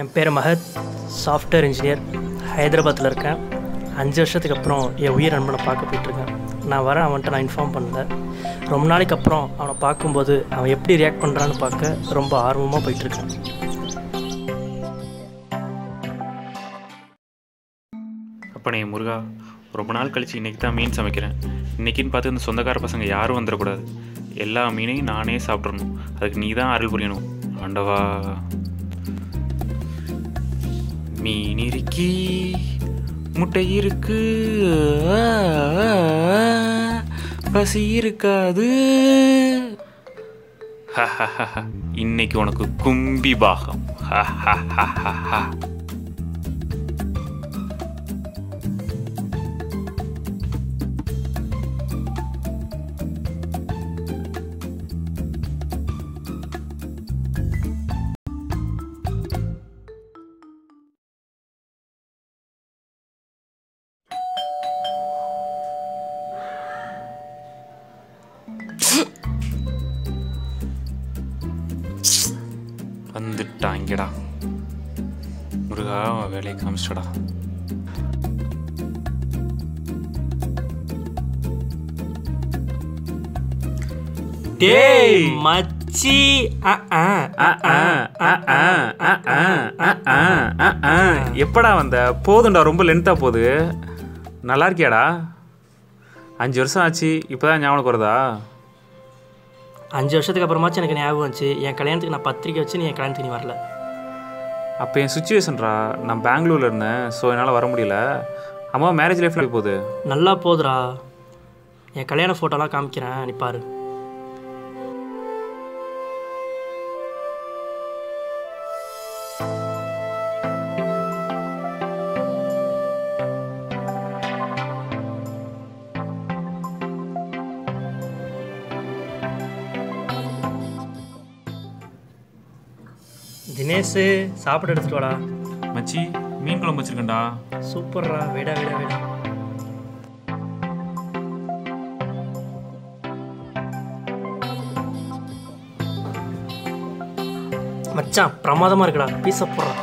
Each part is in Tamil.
என் பேர் மஹத் சாஃப்ட்வேர் இன்ஜினியர் ஹைதராபாத்தில் இருக்கேன். அஞ்சு வருஷத்துக்கு அப்புறம் என் உயிர் நண்பனை பார்க்க போயிட்டுருக்கேன். நான் வரேன் அவன்கிட்ட நான் இன்ஃபார்ம் பண்ணல. ரொம்ப நாளைக்கு அப்புறம் அவனை பார்க்கும்போது அவன் எப்படி ரியாக்ட் பண்ணுறான்னு பார்க்க ரொம்ப ஆர்வமாக போயிட்டுருக்கேன். அப்பனே முருகா ரொம்ப நாள் கழிச்சு இன்றைக்கி தான் மீன் சமைக்கிறேன். இன்றைக்கின்னு பார்த்து இந்த சொந்தக்கார பசங்க யாரும் வந்துடக்கூடாது. எல்லா மீனையும் நானே சாப்பிட்றணும் அதுக்கு நீ தான் அருள் புரியணும். ஆண்டவா. மீன் இருக்கி முட்டை இருக்கு பசி இருக்காது. இன்னைக்கு உனக்கு கும்பி பாகம். வந்துட்டாங்கடா முருகா வேலையை காமிச்சிடா டேய் மச்சி ஆ ஆ ஆ ஆ ஆ எப்படா வந்த போதும்டா ரொம்ப லென்த்தாக போகுது நல்லா இருக்கியாடா அஞ்சு வருஷம் ஆச்சு இப்போதான் ஞாபகம் வருதா அஞ்சு வருஷத்துக்கு அப்புறமாச்சும் எனக்கு ஞாபகம் வந்துச்சு. என் கல்யாணத்துக்கு நான் பத்திரிக்கை வச்சு நீ என் கல்யாணத்துக்கு நீ வரல. அப்போ என் சுச்சுவேஷன்டா நான் பெங்களூரில் இருந்தேன். ஸோ என்னால் வர முடியல. அம்மா மேரேஜ் லைஃப்பில் போகுது? நல்லா போதுடா என் கல்யாண ஃபோட்டோலாம் காமிக்கிறேன். நீ பாரு. தினேஷ் சாப்பிட எடுத்துட்டு வாடா. மச்சி மீன் குழம்பு வச்சிருக்கேன்டா. சூப்பர்ரா விடா விடா விடா. மச்சான் பிரமாதமா இருக்குடா. பீஸை போடுறா.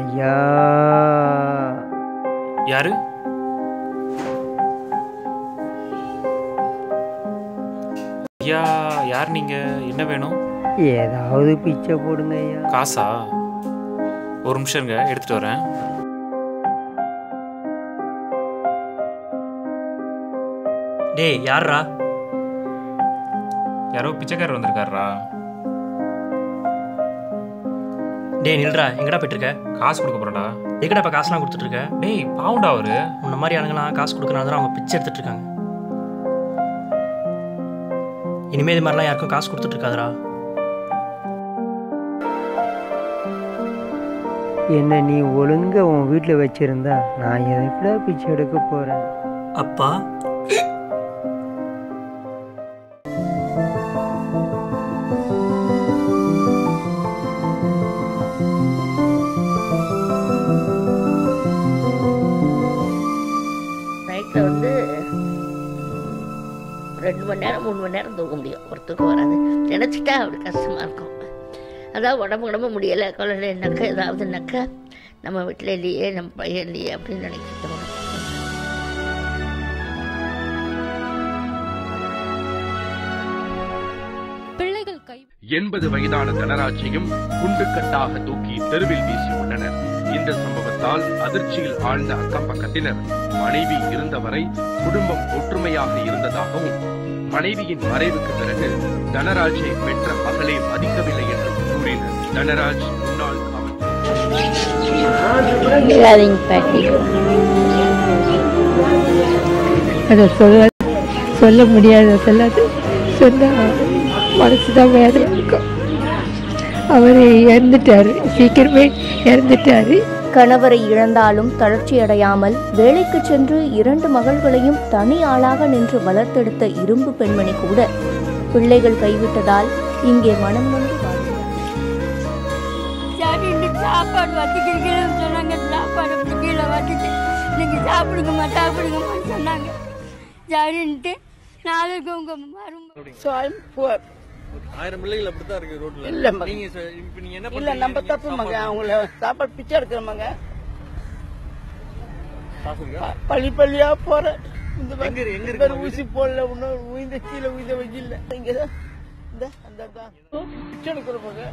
ஐயா. யாரு? ஐயா யார் நீங்கள் என்ன வேணும்? ஏதாவது பிச்சை போடுங்க ஐயா. காசா? ஒரு நிமிஷம் இருங்க எடுத்துகிட்டு வரேன். டேய் யாரா யாரோ பிச்சைக்காரர் வந்திருக்காரா டேய் நில்றா எங்கடா போயிட்டு இருக்க? காசு கொடுக்க போறடா எங்கடா இப்போ காசுலாம் கொடுத்துட்டு இருக்க டேய் பாவுண்டா அவரு. உன்ன மாதிரி ஆளுங்களாம் காசு கொடுக்கறனால தான் அவங்க பிச்சை எடுத்துட்டு இருக்காங்க இனிமே இது மாதிரிலாம் யாருக்கும் காசு கொடுத்துட்டு என்ன நீ ஒழுங்கா உன் வீட்டில் வச்சிருந்தா நான் எதுக்குடா பிச்சை எடுக்க போறேன்? அப்பா. நைட்டில் வந்து ரெண்டு மணி நேரம் மூணு மணி நேரம் தூங்க முடியும். ஒரு தூக்கம் வராது. நினச்சிட்டா அப்படி கஷ்டமாக இருக்கும். அதான் உடம்பு உடம்பு முடியலை. குழந்தைனாக்கா ஏதாவதுனாக்கா நம்ம வீட்டில் இல்லையே நம்ம பையன் இல்லையே அப்படின்னு நினைக்க தோணும் பிள்ளைகள் கை எண்பது வயதான தனராஜையும் குண்டுக்கட்டாக தூக்கி தெருவில் வீசியுள்ளனர் இந்த சம்பவத்தால் அதிர்ச்சியில் ஆழ்ந்த அக்கம் பக்கத்தினர் மனைவி இருந்தவரை குடும்பம் ஒற்றுமையாக இருந்ததாகவும் மனைவியின் மறைவுக்கு பிறகு தனராஜை பெற்ற மகளை மதிக்கவில்லை கூறினர் தனராஜ் முன்னாள் அதை சொல்ல சொல்ல முடியாத சொல்லாது சொன்னா மனசு தான் வேதனை இருக்கும். அவர் இறந்துட்டாரு. சீக்கிரமே இறந்துட்டாரு. கணவரை இழந்தாலும் தளர்ச்சியடையாமல் வேலைக்கு சென்று இரண்டு மகள்களையும் தனி ஆளாக நின்று வளர்த்தெடுத்த இரும்பு பெண்மணி கூட பிள்ளைகள் கைவிட்டதால் இங்கே மனம் நொந்து சரின்னு சாப்பாடு வச்சுக்கிறீங்கன்னு சொன்னாங்க. சாப்பாடு அப்படி கீழே வச்சுட்டு நீங்கள் சாப்பிடுங்கம்மா சாப்பிடுங்கம்மான்னு சொன்னாங்க. சரின்ட்டு நாளைக்கு உங்கள் மரும சொல் போ ஆயிரம் பிள்ளைகள் அப்படித்தான் இருக்கு ரோட்ல. இல்ல. நீங்க ச- இப்ப நீங்க என்ன இல்ல? நம்ம தப்பு மங்க அவங்கள சாப்பாடு பிச்சை எடுக்கிறோமாங்க? பள்ளி பள்ளியா போறேன் இந்த மாதிரி ஊசி போடல இன்னும் உயிந்த கீழே உயிந்த வைக்கல இங்கதான் இந்த அந்த. பிச்சை எடுக்கிறோமாங்க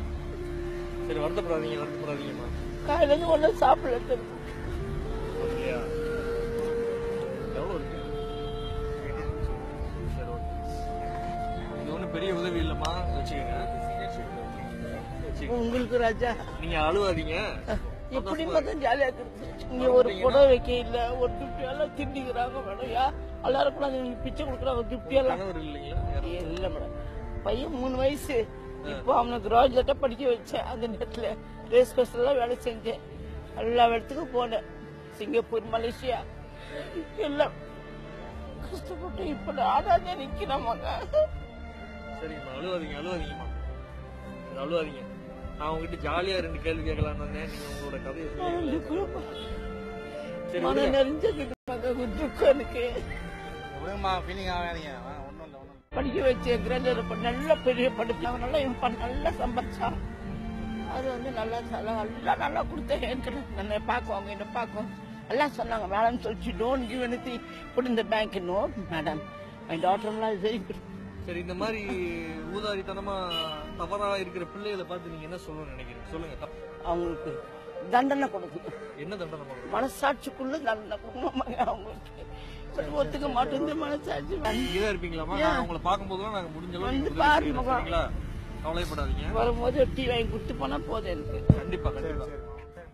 சரி வருத்தப்படாதீங்க வருத்தப்படாதீங்கம்மா காலையில இருந்து ஒன்றும் சாப்பிடல தெரியும் அப்படியா? எவ்வளவு இருக்கு? சரி ஓகே. இது ஒண்ணும் பெரிய உதவி இல்லம்மா. வச்சுக்கோங்க. உங்களுக்கு ராஜா. நீங்க அழுவாதீங்க. எப்படி பார்த்தா ஜாலியா இருக்கு இங்க ஒரு புடவை வைக்க இல்ல ஒரு துப்பி எல்லாம் திண்டிக்கிறாங்க மேடம் யா எல்லாரும் கூட பிச்சை கொடுக்குறாங்க துப்பி எல்லாம். இல்லைங்களா? இல்ல மேடம். பையன் மூணு வயசு. இப்போ அவனை கிராஜுவேட்டா படிக்க வச்சேன். அந்த நேரத்துல ரேஸ் கோர்ஸ்லாம் வேலை செஞ்சேன். எல்லா இடத்துக்கும் போனேன். சிங்கப்பூர் மலேசியா எல்லாம். கஷ்டப்பட்டு இப்ப நாடாதே நிக்கிறோமாங்க சரிம்மா அழுவாதீங்க அழுவாதீங்கம்மா. அழுவாதீங்க. நான் உங்ககிட்ட ஜாலியா ரெண்டு கேள்வி கேட்கலாம்னு வந்தேன். நீங்க உங்களோட கதையை மன துக்கம் எனக்கு விடுங்கம்மா ஃபீலிங் ஆகாதீங்க. ஒன்றும் இல்லை ஒன்றும் படிக்க வச்ச கிராஜுவேட் நல்ல பெரிய படிச்சாங்க நல்லா பண்ண- நல்லா சம்பாதிச்சான் அது வந்து நல்லா நல்லா நல்லா நல்லா கொடுத்தேன். என்னை பார்க்குவாங்க என்ன பார்க்கும். எல்லாம் சொன்னாங்க மேடம் சொல்லிச்சு don't give anything put இந்த பேங்க் நோ மேடம் மை டாட்டர்லாம் வெரி குட் சரி இந்த மாதிரி ஊதாரித்தனமா தவறா இருக்கிற பிள்ளைகளை பார்த்து நீங்க என்ன சொல்லணும்னு நினைக்கிறீங்க? சொல்லுங்க தப்பு. அவங்களுக்கு தண்டனை கொடுக்கணும். என்ன தண்டனை? மனசாட்சிக்குள்ள தண்டனை கொடுக்கணும் அவங்களுக்கு. ஒத்துக்க மாட்டேங்குது மனசாட்சி. இங்கதான் இருப்பீங்களாமா உங்களை பார்க்கும்போதெல்லாம் நாங்க முடிஞ்ச அளவுக்கு வந்து உதவி பாரு செய்யறோம், மகா. சரிங்களா? கவலைப்படாதீங்க. வரும்போது டீ வாங்கி கொடுத்து போனா போதும் எனக்கு. கண்டிப்பா கண்டிப்பா.